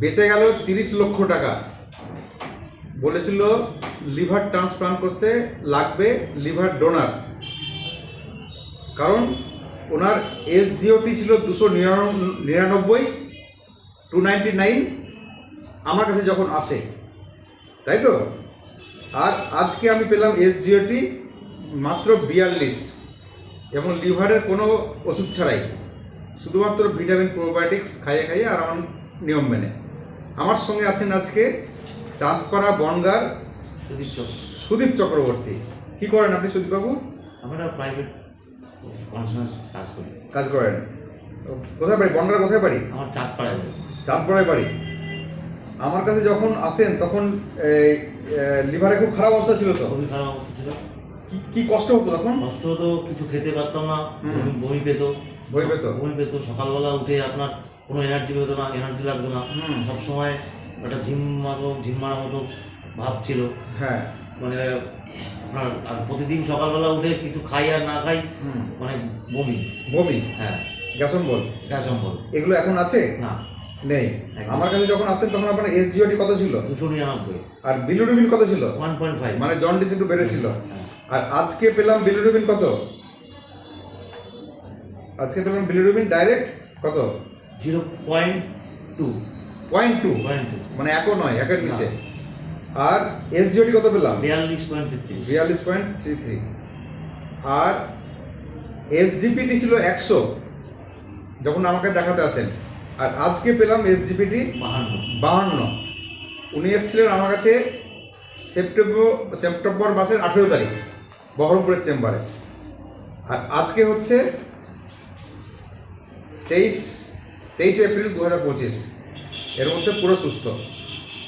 বেঁচে গেল তিরিশ লক্ষ টাকা। বলেছিল, লিভার ট্রান্সপ্লান্ট করতে লাগবে লিভার ডোনার। কারণ, ওনার এস জিওটি ছিল দুশো নিরানব্বই, টু নাইনটি নাইন, আমার কাছে যখন আসে। তাই তো? আর আজকে আমি পেলাম এস জিওটি মাত্র বিয়াল্লিশ, এবং লিভারের কোনো ওষুধ ছাড়াই। শুধুমাত্র ভিটামিন প্রোবায়োটিক্স খাইয়ে খাইয়ে আর আমার নিয়ম মেনে। আমার সঙ্গে আছেন আজকে চাঁদপাড়া বনগার সুদীপ চক সুদীপ চক্রবর্তী। কি করেন আপনি সুদীপবাবু? আমরা প্রাইভেট কাজ করি। কাজ করেন। কোথায় বাড়ি? বনগার কোথায় বাড়ি? আমার চাঁদ পাড়ায় বাড়ি। চাঁদপাড়ায় বাড়ি। আমার কাছে যখন আসেন তখন লিভারে খুব খারাপ অবস্থা ছিল তো? খুবই খারাপ অবস্থা ছিল। কি- কষ্ট হতো তখন? কষ্ট হতো কিছু খেতে পারতাম না বমি পেত। ভয় পেত বমি পেত সকালবেলা উঠে আপনার কোনো এনার্জি পেতো না এনার্জি লাগতো না। সবসময় একটা ঝিম মারো ঝিম মারা মতো ভাব ছিল। হ্যাঁ। মানে আপনার আর প্রতিদিন সকালবেলা উঠে কিছু খাই আর না খাই। মানে বমি। বমি? হ্যাঁ। গ্যাসন বল এটা সম্ভব এগুলো এখন আছে? না। নেই। আমার কাছে যখন আসেন তখন আপনার এস জিওটি কত ছিল? দুশো নিরানব্বই। আর বিলুডুবিন কত ছিল? ওয়ান পয়েন্ট ফাইভ মানে জন্ডিস একটু বেড়েছিল। হ্যাঁ। আর আজকে পেলাম বিলুডুবিন কত? আজকে পেলাম বিলুডুবিন ডাইরেক্ট কত? Zero point two. Point two? Point two. মানে একও নয় একের নিচে। আর এস জিওটি কত পেলাম? বিয়াল্লিশ পয়েন্ট তেত্রিশ। বিয়াল্লিশ পয়েন্ট থ্রি থ্রি। আর এস জিপিটি ছিল একশো যখন আমাকে দেখাতে আসেন। আর আজকে পেলাম এস জিপিটি বাহান্ন। বাহান্ন। উনি এসেছিলেন আমার কাছে সেপ্টেম্বর সেপ্টেম্বর মাসের আঠেরো তারিখ বহরমপুরের চেম্বারে। আর আজকে হচ্ছে তেইশ তেইশে এপ্রিল দু হাজার পঁচিশ। এর মধ্যে পুরো সুস্থ।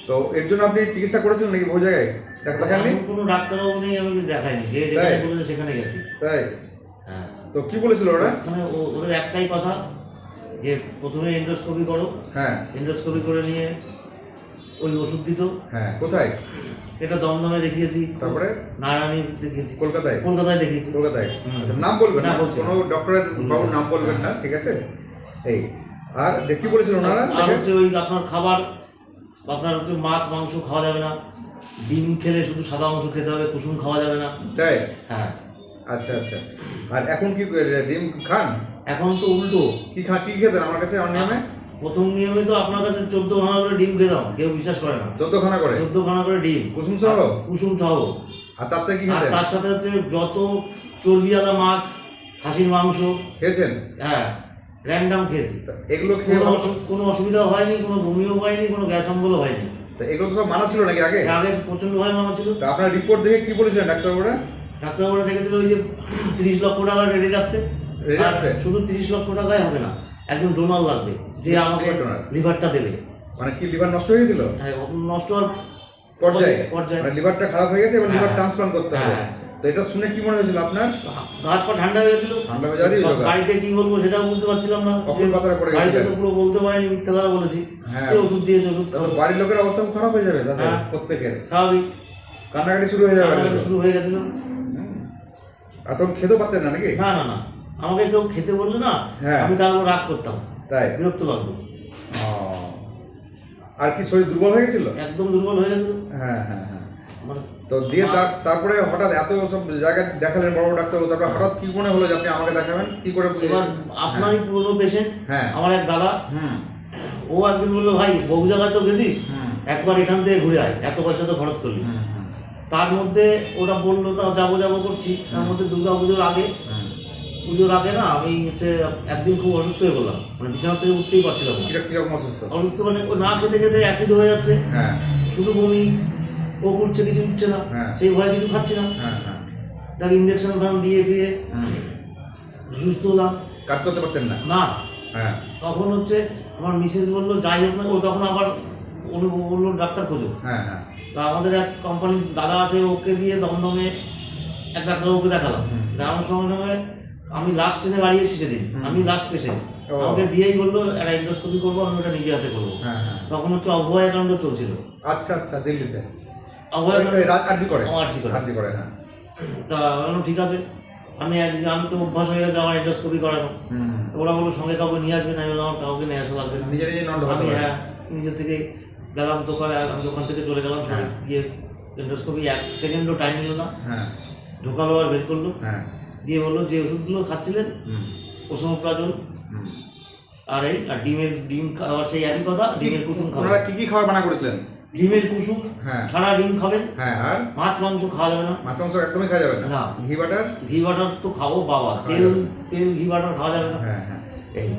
তো এর জন্য আপনি চিকিৎসা করেছিলেন নাকি বহু জায়গায়? ডাক্তার দেখাননি? এমন কোনো ডাক্তারবাবু নেই আমি দেখাইনি। যে যেখানে সেখানে গেছি। তাই? হ্যাঁ। তো কি বলেছিল ওরা? ও- ওদের একটাই কথা যে প্রথমে এন্ডোস্কোপি করো। হ্যাঁ। এন্ডোস্কোপি করে নিয়ে ওই ওষুধ দিত। হ্যাঁ কোথায়? এটা দমদমে দেখিয়েছি। তারপরে? নারায়ণী দেখিয়েছি। কলকাতায়? কলকাতায় দেখিয়েছি। কলকাতায়। আচ্ছা, নাম বলবেন না না, বলছি না। কোনো ডক্টরের বাবুর নাম বলবেন না ঠিক আছে? এই আর দে- কি বলেছিল ওনারা? আর হচ্ছে ওই আপনার খাবার আপনার হচ্ছে মাছ মাংস খাওয়া যাবে না। ডিম খেলে শুধু সাদা মাংস খেতে হবে কুসুম খাওয়া যাবে না। তাই? হ্যাঁ। আচ্ছা আচ্ছা। আর এখন কি ডিম খান? এখন তো উল্টো। কি খা কি খেতেন আমার কাছে আমার নিয়মে? প্রথম নিয়মে তো আপনার কাছে চোদ্দ খানা করে ডিম খেতাম কেউ বিশ্বাস করে না। চোদ্দ খানা করে? চোদ্দ খানা করে ডিম। কুসুম সহ? কুসুম সহ। আর তার সাথে কি আর তার সাথে হচ্ছে যত চর্বিওয়ালা মাছ খাসির মাংস। খেয়েছেন? হ্যাঁ। র্যান্ডাম খেয়েছি এগুলো খেয়ে কোনো অসুবিধা হয়নি কোনো বমিও হয়নি কোনো গ্যাস অম্বলও হয়নি। তা এগুলো তো সব মানা ছিল নাকি আগে? আগে প্রচণ্ড ভয় মানা ছিল। তা আপনার রিপোর্ট দেখে কি বলেছিলেন ডাক্তারবাবুরা? ডাক্তারবাবুরা ডেকেছিল ওই যে তিরিশ লক্ষ টাকা রেডি রাখতে। আর রাখতে? শুধু তিরিশ লক্ষ টাকায় হবে না একজন ডোনার লাগবে যে আমাকে? লিভারটা দেবে। মানে কি লিভার নষ্ট হয়ে গেছিল? হ্যাঁ, নষ্ট হওয়ার পর্যায়ে? পর্যায়ে। মানে লিভারটা খারাপ হয়ে গেছে এবার হ্যাঁ। লিভার ট্রান্সপ্লান্ট করতে হবে। হ্যাঁ। তো এটা শুনে কি মনে হয়েছিল আপনার? হাত পা ঠান্ডা হয়ে গেছিল। ঠান্ডা হয়ে যোগা। বাড়িতে কি বলব সেটাও বুঝতে পারছিলাম না। কখন পাথরে পড়ে বাড়িতে তো পুরো বলতে পারিনি মিথ্যা কথা বলেছি। হ্যাঁ। এই ওষুধ দিয়েছে ওষুধ বাড়ির লোকের অবস্থা খুব খারাপ হয়ে যাবে তাদের হ্যাঁ। প্রত্যেকের। স্বাভাবিক। কান্নাকাটি শুরু হয়ে যাবে। শুরু হয়ে গেছিল। আর তখন খেতেও পারতেন না নাকি? না না না। আমাকে কেউ খেতে বলল না হ্যাঁ। আমি তার উপর রাগ করতাম। তাই? বিরক্ত লাগতো। আর কি শরীর দুর্বল হয়ে গেছিল? একদম দুর্বল হয়ে গেছিল। হ্যাঁ হ্যাঁ হ্যাঁ। মানে তো দিয়ে তারপরে হঠাৎ এত সব জায়গায় দেখালেন বড় ডাক্তার তারপরে হঠাৎ কি মনে হলো যে আপনি আমাকে দেখাবেন? কি করে এবার আপনারই পুরনো পেশেন্ট হ্যাঁ। আমার এক দাদা। হুম। ও একদিন বলল ভাই বহু জায়গায় তো গেছিস। একবার এখান থেকে ঘুরে আয়। এত পয়সা তো খরচ করলি। তার মধ্যে ওরা বলল তা যাব যাব করছি। তার মধ্যে দুর্গা পুজোর আগে পুজোর আগে না আমি হচ্ছে একদিন খুব অসুস্থ হয়ে পড়লাম। মানে বিছানা থেকে উঠতেই পারছিলাম অসুস্থ? অসুস্থ মানে ও না খেতে খেতে অ্যাসিড হয়ে যাচ্ছে। হ্যাঁ। শুধু বমি ও উঠছে কিছু উঠছে না হ্যাঁ। সেই ভয় কিছু খাচ্ছি না। হ্যাঁ হ্যাঁ। তাকে ইঞ্জেকশন ফান দিয়ে ফিরে সুস্থ হলাম। কাজ করতে পারতেন না? না। হ্যাঁ। তখন হচ্ছে আমার মিসেস বলল যাই হোক না ও তখন আবার বলল ডাক্তার খোঁজো। হ্যাঁ হ্যাঁ। তা আমাদের এক কোম্পানির দাদা আছে ওকে দিয়ে দমদমে এক ডাক্তারবাবুকে দেখালাম। হুম। দেখানোর সঙ্গে সঙ্গে আমি লাস্ট ট্রেনে বাড়ি এসেছি সেদিন হুম। আমি লাস্ট পেশেন্ট। আমাকে দিয়েই বলল একটা ইন্ডোস্কোপি করব আমি ওটা নিজে হাতে করব। হ্যাঁ হ্যাঁ। তখন হচ্ছে অভয় কাণ্ড চলছিল। আচ্ছা আচ্ছা দিল্লিতে। আরজি করে। আরজি করে। আরজি করে হ্যাঁ। তা ঠিক আছে। আমি একদিন আমি তো অভ্যাস হয়ে গেছে আমার এন্ডোস্কোপি করানো। ওরা বলল সঙ্গে কাউকে নিয়ে আমি বললাম আমার কাউকে নিয়ে আসা লাগবে না। আমি হ্যাঁ নিজে থেকে গেলাম দোকানে আমি দোকান থেকে চলে গেলাম হ্যাঁ। গিয়ে এন্ডোস্কোপি এক সেকেন্ডও টাইম নিল না। হ্যাঁ। ঢোকালো আর বের করল। হ্যাঁ। দিয়ে বলল যে ওষুধগুলো খাচ্ছিলেন ওসমোপ্রাজল আর এই আর ডিমের ডিম খাওয়ার সেই একই কথা ডিমের কুসুম ওনারা কি কি খাবার মানা করেছিলেন? ডিমের কুসুম হ্যাঁ। ছাড়া ডিম খাবেন। হ্যাঁ আর? মাছ মাংস খাওয়া যাবে না। মাছ মাংস একদমই খাওয়া যাবে না। ঘি বাটার? ঘি বাটার তো খাব বাবা। তেল তেল ঘি বাটার খাওয়া যাবে না। হ্যাঁ হ্যাঁ। এই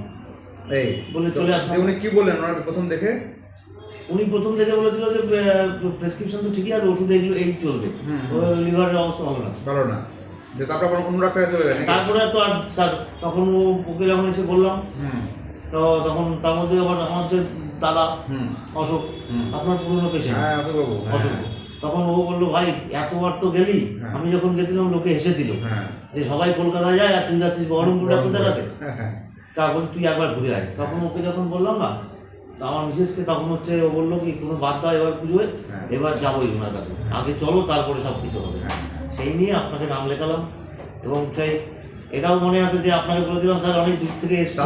এই বলে চলে। দিয়ে উনি কি বললেন? ওনার প্রথম দেখে? উনি প্রথম থেকে বলেছিল যে প্রেসক্রিপশন তো ঠিকই আছে ওষুধ এগুলো এই চলবে। লিভারের অবস্থা ভালো না। ভালো না। যে তারপর আবার অন্য ডাক্তার চলে গেলেন তারপরে তো আর স্যার তখন ওকে যখন এসে বললাম তো তখন তার মধ্যে আবার আমার যে দাদা অশোক আপনার পুরনো হ্যাঁ অশোকবাবু হ্যাঁ, অশোক তখন ও বলল ভাই এতবার তো গেলি। হ্যাঁ। আমি যখন গেছিলাম লোকে হেসেছিল। হ্যাঁ। যে সবাই কলকাতায় যায় আর তুই যাচ্ছিস বহরমপুর হ্যাঁ হ্যাঁ। তা বলি তুই একবার ঘুরে আয়। তখন ওকে যখন বললাম না তা আমার মিসেসকে তখন হচ্ছে ও বলল কি কোনো বাদ দাও এবার পুজোয় হ্যাঁ। এবার যাবোই ওনার কাছে। আগে চলো তারপরে সব কিছু হবে। সেই নিয়ে আপনাকে নাম লেখালাম এবং সেই এটাও মনে আছে যে আপনাকে বলে দিলাম স্যার অনেক দূর থেকে এসেছি।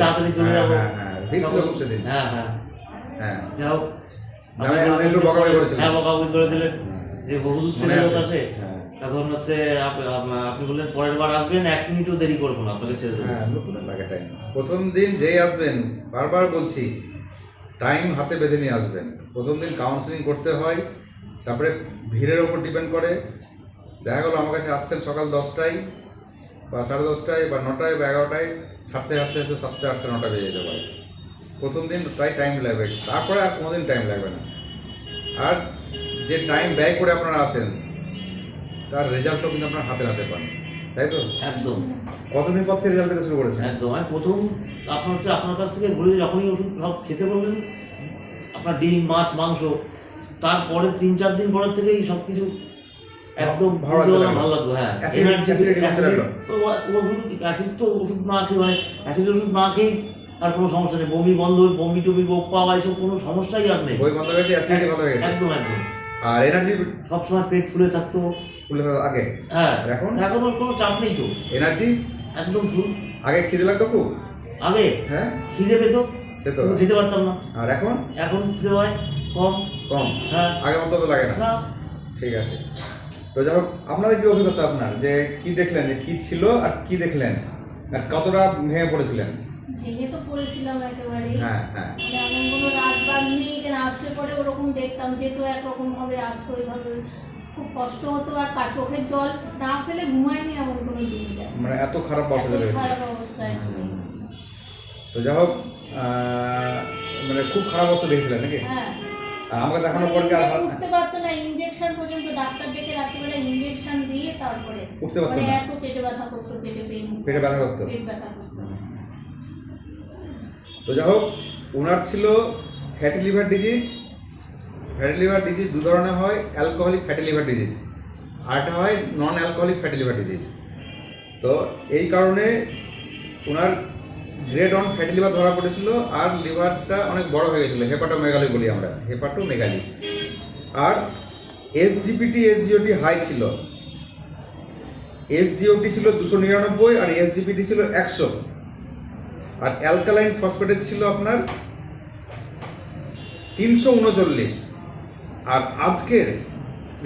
তাড়াতাড়ি চলে যাব। সেদিন। হ্যাঁ। হ্যাঁ হ্যাঁ যাই হোক। হ্যাঁ বকাবকি করেছিলেন। যে থেকে লোক আসে। হচ্ছে আপনি বললেন পরের বার আসবেন এক মিনিটও দেরি করব না আপনাকে ছেড়ে দেবো। হ্যাঁ প্রথম দিন যেই আসবেন বারবার বলছি টাইম হাতে বেঁধে নিয়ে আসবেন। প্রথম দিন কাউন্সিলিং করতে হয় তারপরে ভিড়ের ওপর ডিপেন্ড করে। দেখা গেলো আমার কাছে আসছেন সকাল দশটায় বা সাড়ে দশটায় বা নটায় বা এগারোটায় ছাড়তে হাঁটতে হাঁটতে সাতটা আটটা নটা বেজে যেতে পারে। প্রথম দিন তাই টাইম লাগবে তারপরে আর কোনোদিন টাইম লাগবে না আর যে টাইম ব্যয় করে আপনারা আসেন তার রেজাল্টও কিন্তু আপনার হাতে হাতে পান তাই তো একদম কতদিন পর থেকে রেজাল্ট পেতে শুরু করেছেন একদম আমি প্রথম আপনার হচ্ছে আপনার কাছ থেকে ঘুরে যখনই ওষুধ সব খেতে বললেন আপনার ডিম মাছ মাংস তারপরে তিন চার দিন পরের থেকেই সব কিছু একদম ভালো লাগতে হ্যাঁ। তো ওষুধ অ্যাসিড তো ওষুধ না খেয়ে মানে অ্যাসিড ওষুধ না খেয়েই আর কোনো সমস্যা নেই। বমি বন্ধ বমি টমি বোক পাওয়া এসব কোনো সমস্যাই আর নেই। বই বন্ধ হয়ে গেছে অ্যাসিডিটি ভালো হয়ে গেছে। একদম একদম। আর এনার্জি সবসময় পেট ফুলে থাকতো। আগে? হ্যাঁ। এখন? এখন ওর কোনো চাপ নেই তো। এনার্জি একদম ফুল আগে খিদে লাগতো খুব? আগে? হ্যাঁ। খিদে পেতো। পেতো। খেতে পারতাম না। আর এখন? এখন খেতে হয় কম। কম? হ্যাঁ। আগে অন্তত লাগে না? না। ঠিক আছে। তো যাই হোক আপনাদের কি অভিজ্ঞতা আপনার? যে কি দেখলেন কি ছিল আর কি দেখলেন? কতটা ভেঙে পড়েছিলেন? ভেঙে তো পড়েছিলাম একেবারে হ্যাঁ হ্যাঁ। মানে এমন কোনো রাত বাদ নেই যে না আসলে পরে ওরকম দেখতাম যেত একরকম ভাবে আসতো ওইভাবে খুব কষ্ট হতো আর কার চোখের জল না ফেলে ঘুমায়নি এমন কোনো দিন যায় মানে এত খারাপ অবস্থা খারাপ অবস্থায় তো যাই হোক মানে খুব খারাপ অবস্থা দেখেছিলেন নাকি? হ্যাঁ। আমাকে দেখানোর মানে পর কি আর উঠতে পারতো না ইঞ্জেকশন পর্যন্ত ডাক্তার ডেকে রাত্রিবেলা ইঞ্জেকশন দিয়ে তারপরে উঠতে পারতো মানে না? এত পেটে ব্যথা করতো পেটে পেন পেটে ব্যথা করতো? পেট ব্যথা করতো। তো যাই হোক, ওনার ছিল fatty liver disease fatty liver disease দু ধরনের হয় অ্যালকোহলিক ফ্যাটি লিভার ডিজিজ আরেকটা হয় non alcoholic fatty liver disease তো এই কারণে ওনার গ্রেড অন ফ্যাটি লিভার ধরা পড়েছিল আর লিভারটা অনেক বড় হয়ে গেছিল হেপাটো মেগালি বলি আমরা হেপাটো মেগালি আর এসজিপিটি এসজিওটি হাই ছিল। এসজিওটি ছিল দুশো নিরানব্বই আর এসজিপিটি ছিল একশো। আর অ্যালকালাইন ফসফেটের ছিল আপনার তিনশো উনচল্লিশ। আর আজকের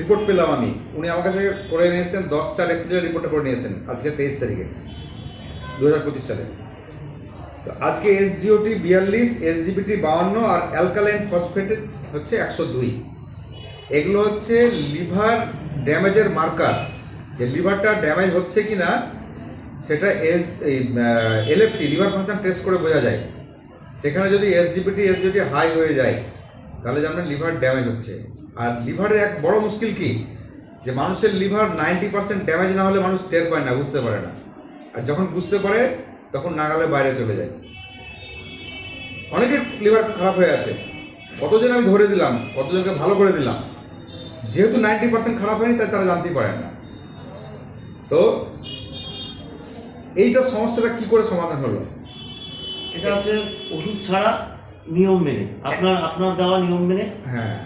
রিপোর্ট পেলাম আমি। উনি আমার কাছে করে নিয়েছেন দশ চার এপ্রিলের রিপোর্টটা করে নিয়েছেন, আজকে তেইশ তারিখে দু হাজার পঁচিশ সালে। তো আজকে এস এসজিওটি বিয়াল্লিশ এসজিপিটি বাউন্ন আর অ্যালকালাইন ফসফেটেড হচ্ছে একশো দুই। এগুলো হচ্ছে লিভার ড্যামেজের মার্কার যে লিভারটা ড্যামেজ হচ্ছে কি না সেটা S LFT liver function test করে বোঝা যায়। সেখানে যদি এসজিপিটি এসজিপিটি হাই হয়ে যায়, তাহলে জানবেন লিভার ড্যামেজ হচ্ছে। আর লিভারের এক বড় মুশকিল কি? যে মানুষের লিভার নাইনটি পার্সেন্ট ড্যামেজ না হলে মানুষ টের পায় না, বুঝতে পারে না। আর যখন বুঝতে পারে, তখন নাগালে বাইরে চলে যায়। অনেকের লিভার খারাপ হয়ে আছে। কতজন আমি ধরে দিলাম, কতজনকে ভালো করে দিলাম। যেহেতু নাইনটি পার্সেন্ট খারাপ হয়নি, তাই তারা জানতেই পারে না। তো এইটা সমস্যাটা কি করে সমাধান হলো? এটা হচ্ছে ওষুধ ছাড়া নিয়ম মেনে। আপনার আপনার দেওয়া নিয়ম মেনে। হ্যাঁ।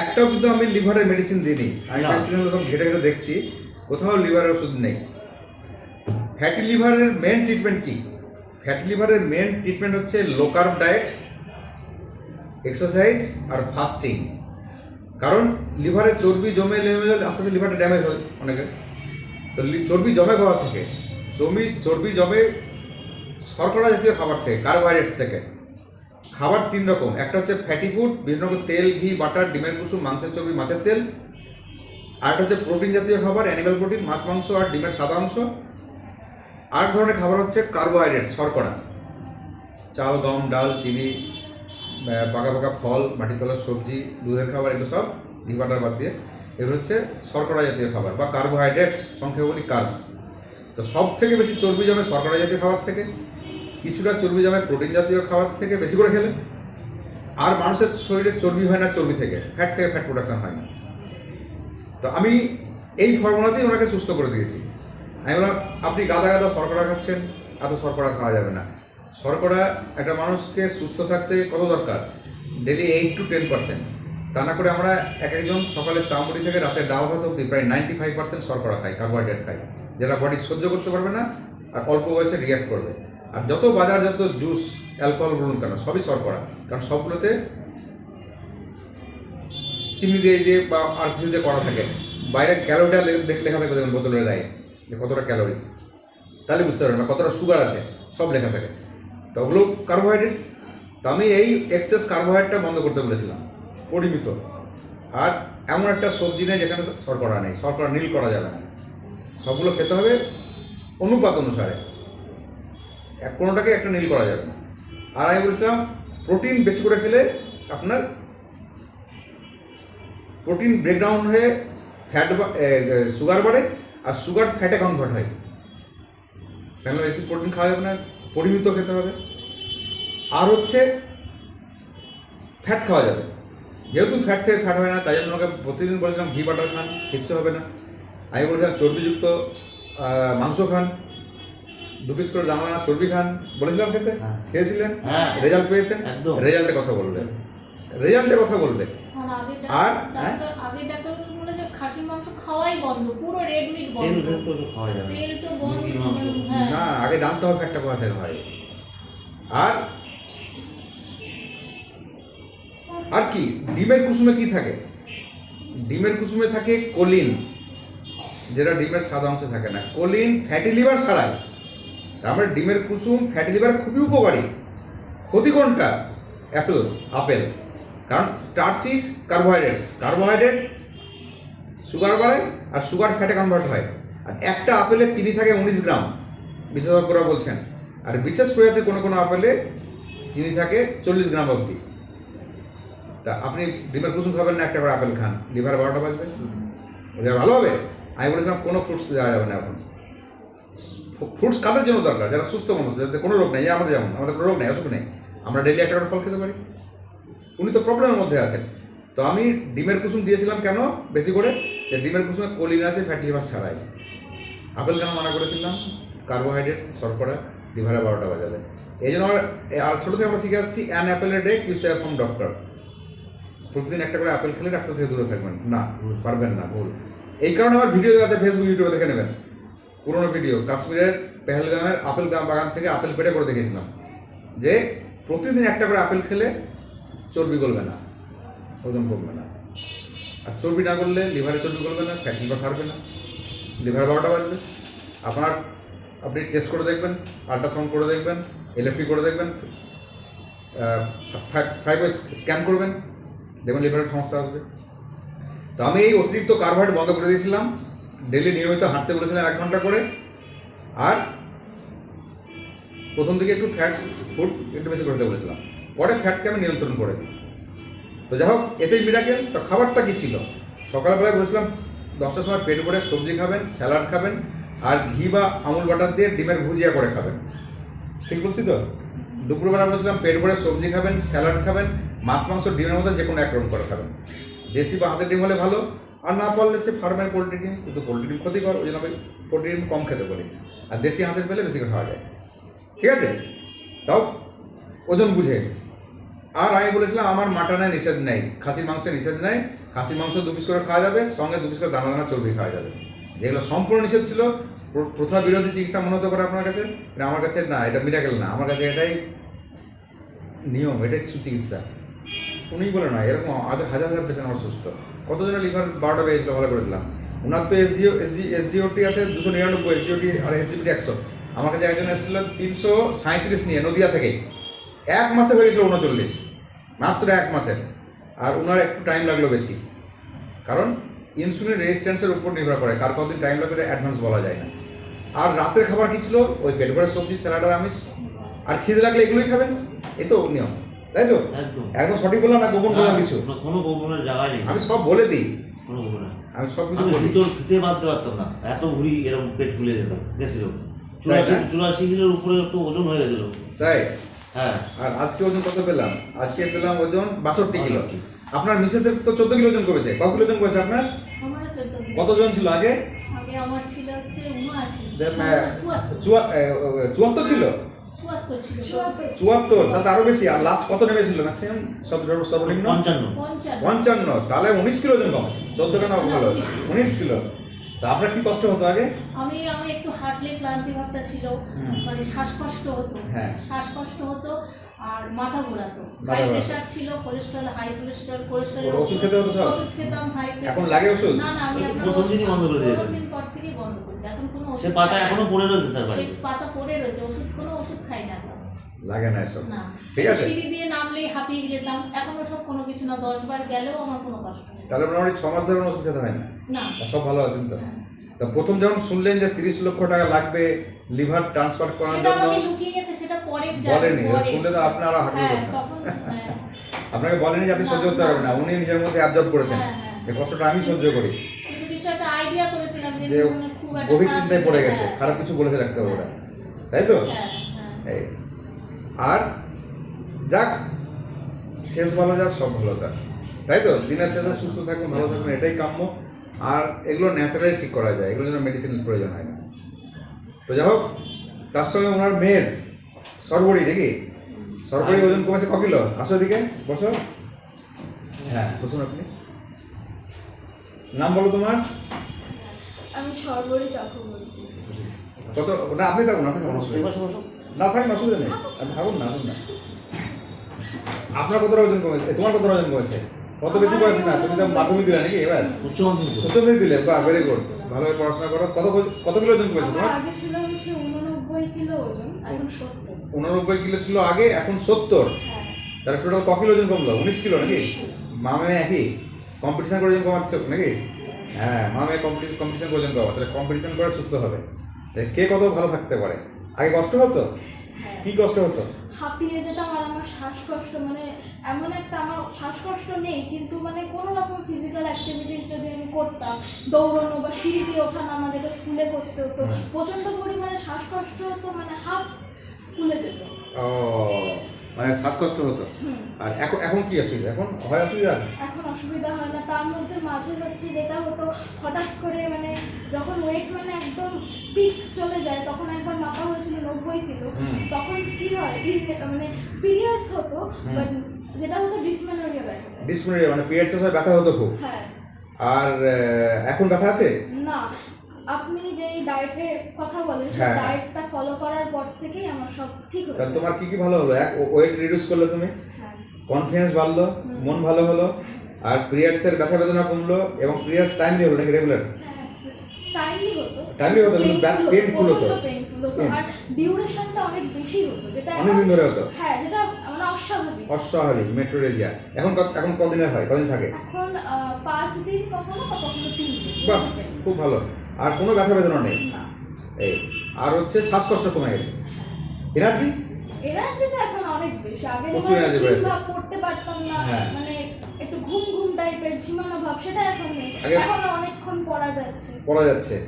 একটাও কিন্তু আমি লিভারের মেডিসিন দিইনি। আমি যখন ঘেটে ঘেটে দেখছি কোথাও লিভারের ওষুধ নেই। ফ্যাটি লিভারের মেন ট্রিটমেন্ট কি? ফ্যাটি লিভারের মেন ট্রিটমেন্ট হচ্ছে লো কার্ব ডায়েট এক্সারসাইজ আর ফাস্টিং কারণ লিভারে চর্বি জমে লেমে আস্তে আস্তে লিভারটা ড্যামেজ হয় অনেকের। তো চর্বি জমে খাওয়া থেকে চর্বি চর্বি জমে শর্করা জাতীয় খাবার থেকে কার্বোহাইড্রেট থেকে খাবার তিন রকম। একটা হচ্ছে ফ্যাটি ফুড বিভিন্ন রকম তেল, ঘি বাটার ডিমের কুসুম, মাংসের চর্বি, মাছের তেল। আর একটা হচ্ছে প্রোটিন জাতীয় খাবার অ্যানিমাল প্রোটিন মাছ, মাংস আর ডিমের সাদা অংশ। আর ধরনের খাবার হচ্ছে কার্বোহাইড্রেট শর্করা। চাল, গম, ডাল, চিনি পাকা পাকা ফল মাটি তলার সবজি, দুধের খাবার, এগুলো সব, ঘি বাটার বাদ দিয়ে। এগুলো হচ্ছে শর্করা জাতীয় খাবার বা কার্বোহাইড্রেটস সংক্ষেপে বলি কার্বস তো সব থেকে বেশি চর্বি জমে শর্করা জাতীয় খাবার থেকে, কিছুটা চর্বি জমে প্রোটিন জাতীয় খাবার থেকে বেশি করে খেলে। আর মানুষের শরীরে চর্বি হয় না, চর্বি থেকে। ফ্যাট থেকে ফ্যাট প্রোডাকশন হয় না। তো আমি এই ফর্মুলাতেই ওনাকে সুস্থ করে দিয়েছি। আমি বললাম, আপনি গাদা গাদা শর্করা খাচ্ছেন, এত শর্করা খাওয়া যাবে না। শর্করা একটা মানুষকে সুস্থ থাকতে কত দরকার? Daily eight to ten percent তা না করে আমরা এক একজন সকালে চামড়ি থেকে রাতে ডাল ভাত অব্দি প্রায় নাইনটি ফাইভ পার্সেন্ট শর্করা খাই কার্বোহাইড্রেট খাই, যেটা বডি সহ্য করতে পারবে না আর অল্প বয়সে রিয়াক্ট করবে। আর যত বাজার যত জুস অ্যালকোহল বলুন কেন, সবই শর্করা, কারণ সবগুলোতে চিনি দিয়ে দিয়ে বা আর কিছু দিয়ে করা থাকে। বাইরে ক্যালোরিটা লেখা থাকবে দেখুন বোতলের গায়ে যে কতটা ক্যালোরি তাহলে বুঝতে পারবেন না, কতটা সুগার আছে, সব লেখা থাকে। তো ওগুলো কার্বোহাইড্রেটস তো আমি এই এক্সেস কার্বোহাইড্রেটটা বন্ধ করতে বলেছিলাম। পরিমিত। আর এমন একটা সবজি নেই যেখানে শর্করা নেই, শর্করা নীল করা যাবে না। সবগুলো খেতে হবে অনুপাত অনুসারে। এক কোনোটাকে একটা নীল করা যাবে না। আর আমি বলছিলাম, প্রোটিন বেশি করে খেলে আপনার প্রোটিন ব্রেকডাউন হয়ে ফ্যাট সুগার বাড়ে আর সুগার ফ্যাটে কনভার্ট হয়। কেন বেশি প্রোটিন খাওয়া যাবে না? পরিমিত খেতে হবে। আর হচ্ছে ফ্যাট খাওয়া যাবে। যেহেতু ফ্যাট থেকে ফ্যাট হয় না তাই জন্য ওকে প্রতিদিন বলেছিলাম ঘি বাটার খান কিচ্ছু হবে না। আমি বলেছিলাম চর্বিযুক্ত মাংস খান দু পিস করে দানা চর্বি খান বলেছিলাম খেতে? হ্যাঁ। খেয়েছিলেন? হ্যাঁ। রেজাল্ট পেয়েছেন? একদম। রেজাল্টের কথা বলবেন রেজাল্টের কথা বলবে আর আগের আর, ডাক্তার- ডাক্তার আগের ডাক্তার বলেছে খাসির মাংস খাওয়াই বন্ধ পুরো রেড মিট বন্ধ। ফেল তো খাওয়া যাবে। তেল তো বন্ধ মুরগির মাংস। হ্যাঁ। না আগে জানতে হবে ফ্যাটটা কোথা থেকে হয় আর আর কি, ডিমের কুসুমে কি থাকে? ডিমের কুসুমে থাকে কোলিন, যেটা ডিমের সাদা অংশে থাকে না। কোলিন ফ্যাটি লিভার ছাড়াই। তারপরে ডিমের কুসুম ফ্যাটি লিভার খুবই উপকারী। ক্ষতি কোনটা? Apple, apple. কারণ স্টার্চিস কার্বোহাইড্রেটস কার্বোহাইড্রেট সুগার বাড়ায় আর সুগার ফ্যাটে কনভার্ট হয়। আর একটা আপেলে চিনি থাকে উনিশ গ্রাম, বিশেষজ্ঞরা বলছেন। আর বিশেষ প্রজাতির কোনো কোনো আপেলে চিনি থাকে চল্লিশ গ্রাম অবধি। তা আপনি ডিমের কুসুম খাবেন না, একটা করে আপেল খান। লিভার বারোটা বাজবে। ওটা ভালো হবে? আমি বলেছিলাম কোনো ফ্রুটস দেওয়া যাবে না এখন। ফ্রুটস কাদের জন্য দরকার? যারা সুস্থ মানুষ, যাদের কোনো রোগ নেই আমাদের যেমন, আমাদের কোনো রোগ নেই, অসুখ নেই। আমরা ডেলি একটা করে ফল খেতে পারি। উনি তো প্রবলেমের মধ্যে আছেন। তো আমি ডিমের কুসুম দিয়েছিলাম কেন? বেশি করে? যে ডিমের কুসুমে কোলিন আছে ফ্যাটি লিভার ছাড়াই। আপেল কেন মানা করেছিলাম কার্বোহাইড্রেট শর্করা লিভারে বারোটা বাজাবে। এই জন্য আর ছোটো থেকে আমরা শিখে আসছি an apple a day keep from doctor প্রতিদিন একটা করে আপেল খেলে ডাক্তার থেকে দূরে থাকবেন। না, পারবেন না, ভুল। এই কারণে আমার ভিডিও আছে ফেসবুক ইউটিউবে দেখে নেবেন। পুরোনো ভিডিও, কাশ্মীরের পেহেলগামের আপেল গ্রাম বাগান থেকে আপেল পেটে করে দেখেছিলাম। যে প্রতিদিন একটা করে আপেল খেলে চর্বি গলবে না, ওজন কমবে না। আর চর্বি না করলে লিভারে চর্বি গলবে না, ফ্যাট লিভার সারবে না। লিভার বারোটা বাজবে। আপনার, আপনি টেস্ট করে দেখবেন আল্ট্রাসাউন্ড করে দেখবেন এলএফটি করে দেখবেন ফাইভ স্ক্যান করবেন। দেখবেন লিভারের সমস্যা আসবে। তো আমি এই অতিরিক্ত কার্বোহাইড্রেট বন্ধ করে দিয়েছিলাম। ডেলি নিয়মিত হাঁটতে বলেছিলাম এক ঘণ্টা করে। আর প্রথম দিকে একটু ফ্যাট ফুড একটু বেশি করতে বলেছিলাম। পরে ফ্যাটকে আমি নিয়ন্ত্রণ করে দিই। তো যাই হোক, এতেই মিরাকেল তো খাবারটা কী ছিল? সকালবেলায় বলেছিলাম, দশটার সময় পেট ভরে সবজি খাবেন, স্যালাড খাবেন, আর ঘি বা আমুল বাটার দিয়ে ডিমের ভুজিয়া করে খাবেন। ঠিক বলছি তো? দুপুরবেলা বলেছিলাম পেট ভরে সবজি খাবেন, স্যালাড খাবেন, মাছ, মাংস, ডিমের মধ্যে যে কোনো এক রকম করে খাবেন। দেশি বা হাঁসের ডিম হলে ভালো, আর না পারলে সে ফার্মের পোলট্রি ডিম, কিন্তু পোলট্রি ডিম ক্ষতিকর, ওই জন্য আমি পোলট্রি ডিম কম খেতে পারি আর দেশি হাঁসের পেলে বেশি খাওয়া যায়। ঠিক আছে? তাও ওজন বুঝে। আর আমি বলেছিলাম আমার মাটনে নিষেধ নেই খাসির মাংসে নিষেধ নেই খাসির মাংস দু পিস করে খাওয়া যাবে, সঙ্গে দু পিস করে দানা দানা চর্বি খাওয়া যাবে। যেগুলো সম্পূর্ণ নিষেধ ছিল প্রথা বিরোধী চিকিৎসা মনে হতে পারে আপনার কাছে? আমার কাছে না, এটা মিরাকেল না। আমার কাছে এটাই নিয়ম, এটাই সুচিকিৎসা। উনি বলে না এরকম হাজার হাজার পেশেন্ট আমার সুস্থ। কতজনের লিভার বারোটা পেয়েছিল ভালো করে দিলাম। ওনার তো এসজিও এসজি এসজিওটি আছে, দুশো নিরানব্বই এসজিওটি আর এসজিপিটি একশো। আমার কাছে একজন এসেছিল তিনশো সাঁত্রিশ নিয়ে নদিয়া থেকে। এক মাসে হয়ে গেছিল উনচল্লিশ, মাত্র এক মাসের। আর ওনার একটু টাইম লাগল বেশি। কারণ ইনসুলিন রেজিস্ট্যান্সের উপর নির্ভর করে কার কতদিন টাইম লাগবে অ্যাডভান্স বলা যায় না। আর রাতের খাবার কি ছিল? ওই পেট ভরে সবজি স্যালাড আর আমিষ। আর খিদে লাগলে এগুলোই খাবেন? এই তো নিয়ম। তাই তো? একদম। সঠিক বললাম না গোপন করলাম কিছু? কোনো গোপনের জায়গায় নেই। আমি সব বলে দিই। আমি সব কিছু বলি। ভিতর খেতে বাঁধতে পারতাম না। এত ভুড়ি এরকম পেট ফুলে যেত গেছিল চুরাশি? চুরাশি কিলোর উপরে একটু ওজন হয়ে গেছিল। তাই? হ্যাঁ। আর আজকে ওজন কত পেলাম? আজকে পেলাম ওজন বাষট্টি কিলো। আপনার মিসেসের তো চোদ্দ কিলো ওজন করেছে কত কিলো ওজন করেছে আপনার? আমারও চোদ্দ কিলো কত ওজন ছিল আগে? আগে আমার ছিল হচ্ছে আহ, চুয়াত্তর। ছিল? চুয়াত্তর তাতে আরও বেশি আর লাস্ট কত নেমেছিল ম্যাক্সিমাম সব সর্বনিম্ন? পঞ্চান্ন। পঞ্চান্ন। তাহলে উনিশ কিলো ওজন কমেছে চোদ্দ কেন ভালো উনিশ। কিলো। তা আপনার কি কষ্ট হতো আগে? আমি আমি একটু হাঁটলে ক্লান্তি ভাবটা ছিল। মানে শ্বাসকষ্ট হতো। হ্যাঁ। শ্বাসকষ্ট হতো। আর মাথা ঘোরাতো। হাই প্রেশার ছিল কোলেস্ট্রল হাই কোলেস্ট্রল কোলেস্ট্রল ওষুধ খেতে হতো? ওষুধ খেতাম হাই এখন লাগে ওষুধ? না না আমি প্রথম দিনই বন্ধ করে দিয়েছেন। প্রথম দিন পর থেকেই বন্ধ করে। দিই। এখন কোনো সে পাতা এখনও পড়ে রয়েছে স্যার সেই পাতা পড়ে রয়েছে ওষুধ কোনো ওষুধ খাই না। লাগে না এসব। ঠিক আছে? সিঁড়ি দিয়ে নামলেই হাঁপিয়ে যেতাম। এখন সব কোনো কিছু না দশ বার গেলেও আমার কোনো কষ্ট তাহলে মোটামুটি ছ মাস ধরে ওষুধ খেতে হয় না? সব ভালো আছেন তো? তা প্রথম যখন শুনলেন যে তিরিশ লক্ষ টাকা লাগবে লিভার ট্রান্সফার করার জন্য লুকিয়ে গেছে সেটা পরে বলেনি। শুনলে তো আপনারা হাঁটুর হ্যাঁ হ্যাঁ। আপনাকে বলেনি যে আপনি সহ্য করতে পারবেন না উনি নিজের মধ্যে অ্যাবজর্ব করেছেন। হ্যাঁ। এই কষ্টটা আমি সহ্য করি। কিন্তু কিছু একটা আইডিয়া করেছিলাম যে যে খুব একটা গভীর চিন্তায় পড়ে গেছে খারাপ কিছু বলেছে রাখতে হবে ওরা তাই তো। এই। আর যাক শেষ ভালো যাক সব ভালো থাক তাই তো? দিনের শেষে সুস্থ থাকুন ভালো থাকুন এটাই কাম্য। আর এগুলো ন্যাচারালি ঠিক করা যায় এগুলোর জন্য মেডিসিনের প্রয়োজন হয় না। তো যাই হোক তার সঙ্গে ওনার মেয়ের সরবড়ি নাকি? সরবড়ি ওজন কমেছে ক কিলো? আসো এদিকে বসো। হ্যাঁ বসুন আপনি। নাম বলো তোমার। আমি সর্বরী চক্রবর্তী। কত? না আপনি থাকুন আপনি থাকুন। না থাকুন অসুবিধা নেই। আপনি থাকুন না আসুন না। আপনার কতটা ওজন কমেছে? তোমার কত ওজন কমেছে? কত বেশি কমেছে না? তুমি তো মাধ্যমিক দিলে নাকি এবার? উচ্চ মাধ্যমিক উচ্চ মাধ্যমিক দিলে বাহ ভেরি গুড ভালোভাবে পড়াশোনা করো। কত কত- কত কিলো ওজন কমেছে তোমার? আগে ছিল হচ্ছে উননব্বই কিলো ওজন এখন সত্তর। উননব্বই কিলো ছিল আগে এখন সত্তর। হ্যাঁ। তাহলে টোটাল ক কিলো ওজন কমলো? উনিশ কিলো নাকি? মামে একই? কম্পিটিশন করে ওজন কমাচ্ছে নাকি? হ্যাঁ মামে কম্পিটিশন কম্পিটিশন করে ওজন কমা তাহলে কম্পিটিশন করে সুস্থ হবে। কে কত ভালো থাকতে পারে? আগে কষ্ট হতো? কি কষ্ট হতো? হাঁপিয়ে যেতাম আর আমার শ্বাসকষ্ট মানে এমন একটা আমার শ্বাসকষ্ট নেই কিন্তু মানে কোনো রকম ফিজিক্যাল অ্যাক্টিভিটিস যদি আমি করতাম দৌড়ানো বা সিঁড়ি দিয়ে ওঠা নামা যেটা স্কুলে করতে হতো হ্যাঁ। প্রচণ্ড পরিমাণে শ্বাসকষ্ট হতো মানে হাফ ফুলে যেত। ও মানে শ্বাসকষ্ট হতো। আর এখন এখন কি অসুবিধা? এখন হয় অসুবিধা? এখন অসুবিধা হয় না তার মধ্যে মাঝে হচ্ছে যেটা হতো হঠাৎ করে মানে যখন ওয়েট মানে একদম পিক চলে যায় তখন একবার মাপা হয়েছিল নব্বই কিলো তখন কি হয় মানে পিরিয়ডস হতো। বাট যেটা হতো ডিসমেনোরিয়া দেখা যায়। ডিসপ্লে মানে পিরিয়ডসের সময় ব্যথা হতো খুব। হ্যাঁ। আর এখন ব্যথা আছে? না আপনি যে ডায়েটের কথা বলেন সেই হ্যাঁ। ডায়েটটা ফলো করার পর থেকেই আমার সব ঠিক তাহলে হয়েছে তোমার কি কি ভালো হলো? এক ওয়েট রিডিউস করলে তুমি? হ্যাঁ। কনফিডেন্স বাড়লো? মন ভালো হলো? আর পিরিয়ডসের ব্যথা বেদনা কমলো? এবং পিরিয়ডস টাইমলি হলো নাকি রেগুলার টাইমলি হতো। Timely হতো, কিন্তু back- painful হতো। পেইনফুল হতো। Pain। আর ডিউরেশনটা অনেক বেশি হতো যেটা অনেক দিন ধরে হতো। হ্যাঁ যেটা মানে অস্বাভাবিক। অস্বাভাবিক মেট্রোরেজিয়া এখন কত- এখন কদিনের হয়? কদিন থাকে? এখন আহ, পাঁচ দিন কখনো বা কখনো তিন দিন। বাহ খুব ভালো। আর কোনো ব্যথা বেদনা নেই। এই আর হচ্ছে শ্বাসকষ্ট কমে গেছে। এনার্জি? এনার্জি তো এখন অনেক বেশি। আগে প্রচুর যেমন energy পড়তে পারতাম না হ্যাঁ। মানে একটু ঘুম ঘুম টাইপের ঝিমানো ভাব সেটা এখন নেই। আগে- এখন অনেকক্ষণ পড়া যাচ্ছে। পড়া যাচ্ছে।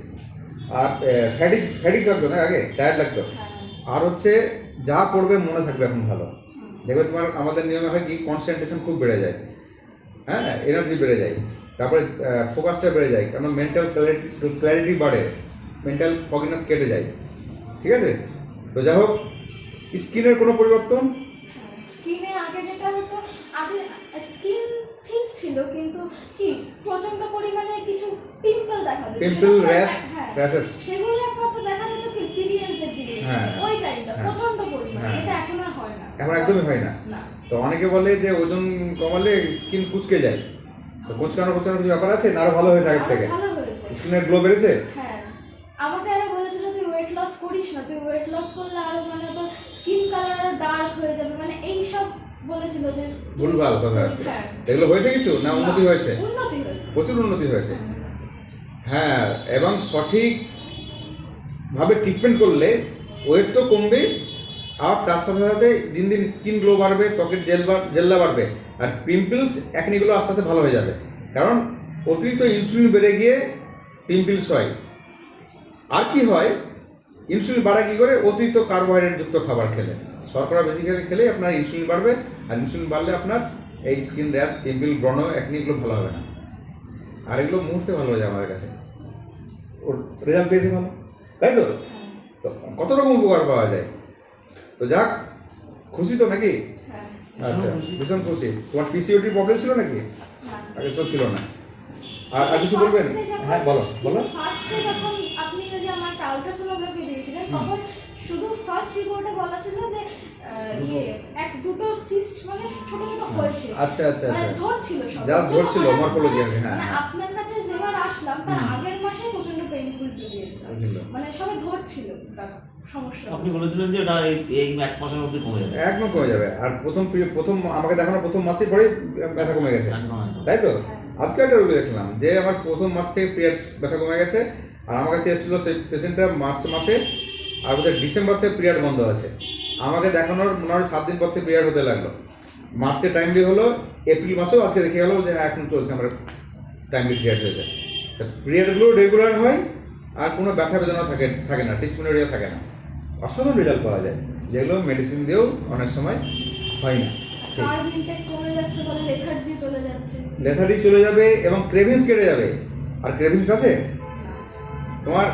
আর ফ্যাটিক ফ্যাটিক লাগতো না আগে? টায়ার্ড লাগতো। হ্যাঁ। আর হচ্ছে যা পড়বে মনে থাকবে এখন ভালো। দেখবে তোমার আমাদের নিয়মে হয় কি কনসেন্ট্রেশন খুব বেড়ে যায়। হ্যাঁ এনার্জি বেড়ে যায়। তারপরে ফোকাসটা বেড়ে যায় কারণ মেন্টাল ক্ল্যারিটি ক্ল্যারিটি বাড়ে মেন্টাল ফগনেস কেটে যায় ঠিক আছে? তো যাই হোক স্কিনের কোনো পরিবর্তন? স্কিনে আগে যেটা হতো আগে স্কিন ঠিক ছিল কিন্তু কি প্রচণ্ড পরিমাণে কিছু পিম্পল দেখা যেত পিম্পল র্যাশ র্যাশেস সেগুলো একমাত্র দেখা যেত কি পিরিয়ডস এর দিকে হ্যাঁ, ওই টাইমটা হ্যাঁ। প্রচণ্ড পরিমাণে হ্যাঁ। এটা এখন আর হয় না। এখন একদমই হয় না। তো অনেকে বলে যে ওজন কমালে স্কিন কুচকে যায়। তো কুচকানো কুচকানো কিছু ব্যাপার আছে? না আরও ভালো হয়েছে আগের থেকে? ভালো হয়েছে। স্কিনের গ্লো বেড়েছে? হ্যাঁ। আমাকে আরও বলেছিল তুই ওয়েট লস করিস না তুই ওয়েট লস করলে আরও মানে তোর স্কিন কালার আরও ডার্ক হয়ে যাবে। মানে এই সব বলেছিল যে ভুলভাল কথা। হ্যাঁ। এগুলো হয়েছে কিছু? না উন্নতি হয়েছে? উন্নতি হয়েছে। প্রচুর উন্নতি হয়েছে। হ্যাঁ এবং সঠিক ভাবে ট্রিটমেন্ট করলে ওয়েট তো কমবে আর তার সাথে সাথে দিন দিন স্কিন গ্লো বাড়বে ত্বকের জেল জেল্লা বাড়বে আর পিম্পলস একনিগুলো আস্তে আস্তে ভালো হয়ে যাবে। কারণ অতিরিক্ত ইনসুলিন বেড়ে গিয়ে পিম্পলস হয়। আর কি হয়? ইনসুলিন বাড়া কী করে? অতিরিক্ত কার্বোহাইড্রেট যুক্ত খাবার খেলে। শর্করা বেশি খেলে খেলে আপনার ইনসুলিন বাড়বে আর ইনসুলিন বাড়লে আপনার এই স্কিন র্যাশ পিম্পল ব্রণ একনি এগুলো ভালো হবে না। আর এগুলো মুহূর্তে ভালো হয়ে যায় আমাদের কাছে। ওর রেজাল্ট পেয়েছে ভালো। তাই তো? তো কত রকম উপকার পাওয়া যায়? তো যাক খুশি তো নাকি? হ্যাঁ। আচ্ছা ভীষণ খুশি। তোমার পিসিওটি প্রবলেম ছিল নাকি? আগে সব ছিল না। আর আর কিছু বলবেন? হ্যাঁ বলো বলো। ফার্স্টে যখন আপনি ওই যে আমার আল্ট্রাসোনোগ্রাফি দিয়েছিলেন তখন শুধু ফার্স্ট রিপোর্টে বলা ছিল যে ইয়ে এক দুটো সিস্ট মানে ছোট ছোট হয়েছে। আচ্ছা আচ্ছা মানে আচ্ছা। ধরছিল সব। ধরছিল, কি, হ্যাঁ, মানে হ্যাঁ। আপনার কাছে যেবার আসলাম তার আগের মাসে প্রচণ্ড বুঝলো। মানে সবাই ধরছিল সমস্যা। আপনি বলেছিলেন যে এটা এই এই এক মাসের মধ্যে কমে যাবে। একদম কমে যাবে। আর প্রথম প্রথম আমাকে দেখানো প্রথম মাসে পরেই ব্যথা কমে গেছে। তাই তো? আজকে একটা রোগী দেখলাম যে আমার প্রথম মাস থেকে পিরিয়ড ব্যথা কমে গেছে। আর আমার কাছে এসেছিল সেই পেশেন্টটা মার্চ মাসে আর বোধহয় ডিসেম্বর থেকে পিরিয়ড বন্ধ আছে। আমাকে দেখানোর মনে হয় সাত দিন পর থেকে পিরিয়ড হতে লাগল। মার্চে টাইমলি হলো এপ্রিল মাসেও আজকে দেখে গেলো যে হ্যাঁ এখন চলছে আমার টাইমলি পিরিয়ড হয়েছে। পিরিয়ডগুলো রেগুলার হয় আর কোনো ব্যথা বেদনা থাকে থাকে না ডিসপিনোরিয়া থাকে না। অসাধারণ রেজাল্ট পাওয়া যায়। যেগুলো মেডিসিন দিয়েও অনেক সময় হয় না। লেথার্জি চলে লেথারি চলে যাবে এবং ক্রেভিংস কেটে যাবে। আর ক্রেভিংস আছে? তোমার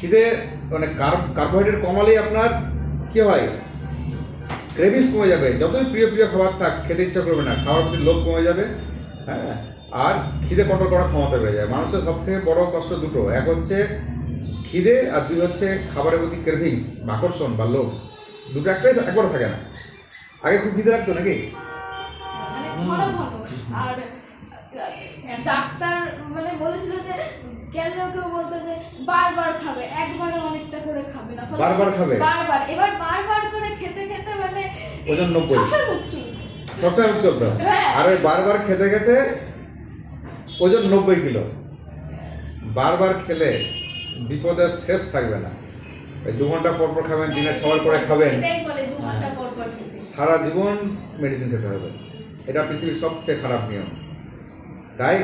খিদে মানে কার্বোহাইড্রেট কমালেই আপনার কি হয়? ক্রেভিংস কমে যাবে। যতই প্রিয় প্রিয় খাবার থাক খেতে ইচ্ছা করবে না খাওয়ার প্রতি লোভ কমে যাবে। হ্যাঁ? আর খিদে কন্ট্রোল করার ক্ষমতা বেড়ে যায়। মানুষের সব থেকে বড় কষ্ট দুটো। এক হচ্ছে খিদে আর দুই হচ্ছে খাবারের প্রতি ক্রেভিংস আকর্ষণ বা লোভ। দুটো একটাই একবার থাকে না। আগে খুব খিদে লাগতো নাকি? মানে আর ডাক্তার মানে বলেছিল যে কেউ বলতো যে বারবার খাবে একবারে অনেকটা করে খাবে না। বারবার খাবে? বারবার এবার বারবার করে খেতে খেতে মানে ওজন নব্বই। শ্বাসের মুখ চুলবে সবসময় মুখ হ্যাঁ। আর ওই বারবার খেতে খেতে ওজন নব্বই কিলো। বারবার খেলে বিপদের শেষ থাকবে না। ওই দু ঘণ্টা পর পর খাবেন দিনে ছবার করে খাবেন। সারা জীবন মেডিসিন খেতে হবে। এটা পৃথিবীর সবচেয়ে খারাপ নিয়ম। তাই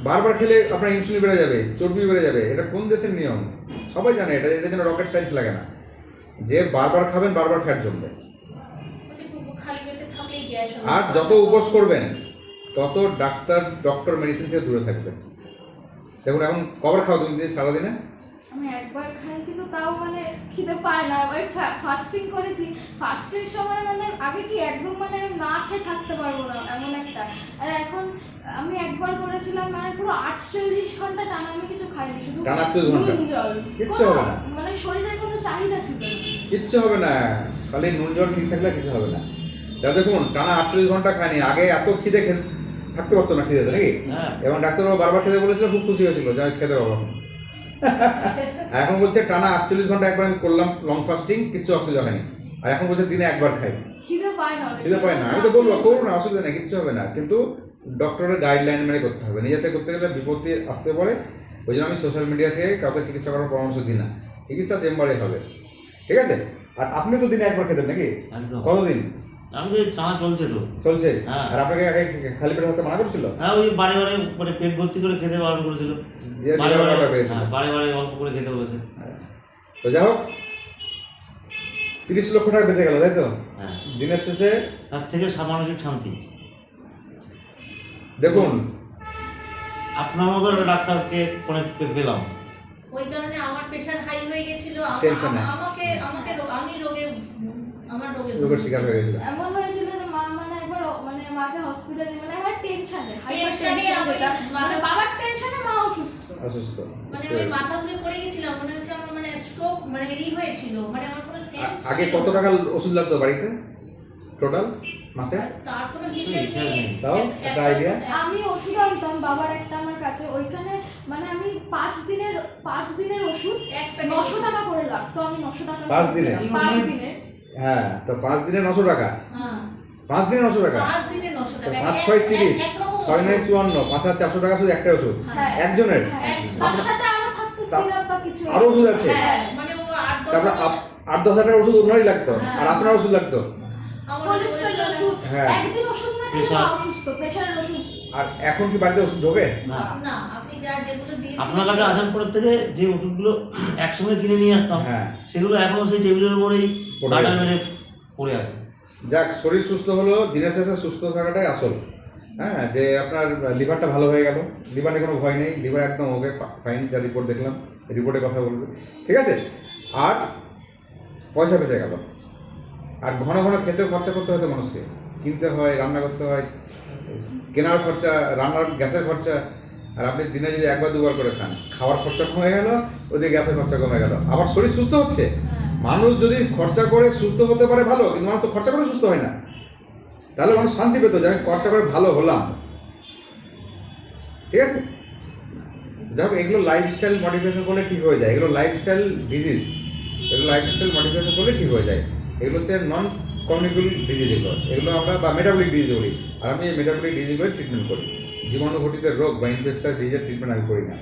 বারবার খেলে আপনার ইনসুলিন বেড়ে যাবে চর্বি বেড়ে যাবে। এটা কোন দেশের নিয়ম? সবাই জানে এটা এটা যেন রকেট সায়েন্স লাগে না। যে বারবার খাবেন বারবার ফ্যাট জমবে। আর যত উপোস করবেন তত ডাক্তার ডক্টর মেডিসিন থেকে দূরে থাকবেন দেখুন এখন কবার খাও তুমি দিন সারাদিনে? আমি একবার খাই কিন্তু তাও মানে খিদে পায় না। ওই ফাস্টিং করেছি। ফাস্টের সময় মানে আগে কি একদম মানে আমি না খেয়ে থাকতে পারব না এমন একটা। আর এখন আমি একবার করেছিলাম মানে পুরো আটচল্লিশ ঘণ্টা টানা আমি কিছু খাইনি শুধু টানা 48 ঘণ্টা? নুন জল। কিচ্ছু হবে না। মানে শরীরের কোনো চাহিদা ছিল কিচ্ছু হবে না। খালি নুন জল ঠিক থাকলে কিছু হবে না। তা দেখুন টানা আটচল্লিশ ঘণ্টা খায়নি আগে এত খিদে খেতে থাকতে পারতো না খিদে নাকি? হ্যাঁ। এবং ডাক্তারবাবু বারবার খেতে বলেছিল খুব খুশি হয়েছিল যে আমি খেতে পারব এখন। আর এখন বলছে টানা আটচল্লিশ ঘণ্টা একবার আমি করলাম লং ফাস্টিং কিচ্ছু অসুবিধা হয়নি। আর এখন বলছে দিনে একবার খাই। খিদে পায় না খিদে পায় না। আমি তো বলব করুন না অসুবিধা নেই কিচ্ছু হবে না। কিন্তু ডক্টরের গাইডলাইন মেনে করতে হবে। নিজেতে করতে গেলে বিপত্তি আসতে পারে। ওই জন্য আমি সোশ্যাল মিডিয়া থেকে কাউকে চিকিৎসা করার পরামর্শ দিই না। চিকিৎসা চেম্বারে হবে। ঠিক আছে? আর আপনি তো দিনে একবার খেতেন নাকি? কতদিন? আমি তো টানা চলছে তো। চলছে? হ্যাঁ। আর আপনাকে আগে খালি পেটে থাকতে মানা করছিল? হ্যাঁ ওই বারে বারে মানে পেট ভর্তি করে খেতে বারণ করেছিল। বারে বারে হ্যাঁ, বারে বারে অল্প করে খেতে বলেছে। তো যাই হোক তিরিশ লক্ষ টাকা বেঁচে গেল তাই তো? হ্যাঁ। দিনের শেষে? তার থেকে মানসিক শান্তি। দেখুন। আপনার মতো ডাক্তারকে মানে পে- পেলাম। ওই কারণে আমার প্রেশার হাই হয়ে গেছিল। আমাকে আমাকে আমি রোগে আমার রোগে রোগের শিকার হয়ে গেছিল। এমন হয়েছিল যে মা মানে একবার মানে মাকে হসপিটালে মানে আমার টেনশনে টেনশন যেটা। মানে বাবার টেনশনে মা অসুস্থ। অসুস্থ মানে আমি মাথা ঘুরে পড়ে গেছিলাম মনে হচ্ছে আমার মানে স্ট্রোক মানে ই হয়েছিল মানে আমার কোনো সেন্স আগে কত টাকা ওষুধ লাগতো বাড়িতে? টোটাল মাসে? তার কোনো হিসেব নেই। তাও? একটা idea? আমি ওষুধ আনতাম বাবার একটা আমার কাছে। ওইখানে মানে আমি পাঁচ দিনের পাঁচ দিনের ওষুধ একটা নশো টাকা করে লাগতো। আমি নশো টাকা পাঁচ দিনে? পাঁচ দিনে হ্যাঁ তো পাঁচ দিনে নশো টাকা। হ্যাঁ। পাঁচ দিনে নশো টাকা। পাঁচ দিনে নশো টাকা। পাঁচ ছয় তিরিশ ছয় নয় চুয়ান্ন পাঁচ হাজার চারশো টাকা শুধু একটা ওষুধ। হ্যাঁ। একজনের? হ্যাঁ, আরও ওষুধ আছে? হ্যাঁ মানে তারপর আট দশ হাজার ওষুধ ওনারই লাগতো। আর আপনার ওষুধ লাগতো? হ্যাঁ। আর এখন কি বাড়িতে ওষুধ ঢোকে? না। না আপনি যা যেগুলো দিয়েছেন আপনার কাছে আসার পর থেকে যে ওষুধগুলো একসঙ্গে কিনে নিয়ে আসতাম হ্যাঁ। সেগুলো এখনও সেই টেবিলের উপরেই মেরে পড়ে আছে। যাক শরীর সুস্থ হলো দিনের শেষে সুস্থ থাকাটাই আসল। হ্যাঁ যে আপনার লিভারটা ভালো হয়ে গেল। লিভারে কোনো ভয় নেই লিভার একদম ওকে ফাইন যা রিপোর্ট দেখলাম রিপোর্টে কথা বলবে। ঠিক আছে? আর পয়সা বেঁচে গেল। আর ঘন ঘন খেতে খরচা করতে হতো মানুষকে। কিনতে হয় রান্না করতে হয় কেনার খরচা রান্নার গ্যাসের খরচা। আর আপনি দিনে যদি একবার দুবার করে খান খাওয়ার খরচা কমে গেল ওদিকে গ্যাসের খরচা কমে গেল। আবার শরীর সুস্থ হচ্ছে? মানুষ যদি খরচা করে সুস্থ হতে পারে, ভালো, কিন্তু মানুষ তো খরচা করে সুস্থ হয় না। তাহলে মানুষ শান্তি পেত যে আমি খরচা করে ভালো হলাম। ঠিক আছে? যাই এগুলো লাইফস্টাইল মডিফিকেশন করলে ঠিক হয়ে যায়। এগুলো লাইফস্টাইল ডিজিজ এগুলো লাইফস্টাইল মডিফিকেশন করলে ঠিক হয়ে যায়। এগুলো হচ্ছে নন কমিউনিকেবল ডিজিজ এগুলো। এগুলো আমরা বা মেটাবলিক ডিজিজ বলি। আর আমি এই মেটাবলিক ডিজিজগুলো ট্রিটমেন্ট করি। জীবাণু ঘটিত রোগ বা ইনফেকশাস ডিজিজের ট্রিটমেন্ট আমি করি না।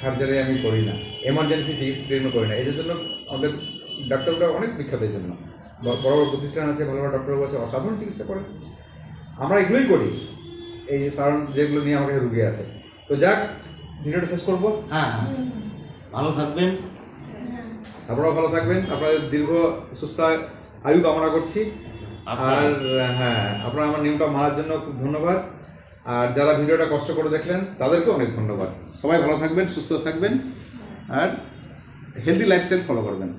সার্জারি আমি করি না। এমার্জেন্সি চিকিৎসা ট্রিটমেন্ট করি না। এই জন্য আমাদের ডাক্তাররা অনেক বিখ্যাত এই জন্য। বড় বড় প্রতিষ্ঠান আছে ভালো ভালো ডক্টরবাবু আছে অসাধারণ চিকিৎসা করে আমরা এগুলোই করি। এই সাধারণ যেগুলো নিয়ে আমার কাছে রুগী আছে। তো যাক ভিডিওটা শেষ করব। হ্যাঁ। হ্যাঁ। ভালো থাকবেন। আপনারাও ভালো থাকবেন। আপনাদের দীর্ঘ সুস্থ আয়ু কামনা করছি। আর হ্যাঁ আপনারা আমার নিয়মটা মানার জন্য খুব ধন্যবাদ। আর যারা ভিডিওটা কষ্ট করে দেখলেন তাদেরকেও অনেক ধন্যবাদ। সবাই ভালো থাকবেন সুস্থ থাকবেন। আর হেলদি লাইফস্টাইল ফলো করবেন।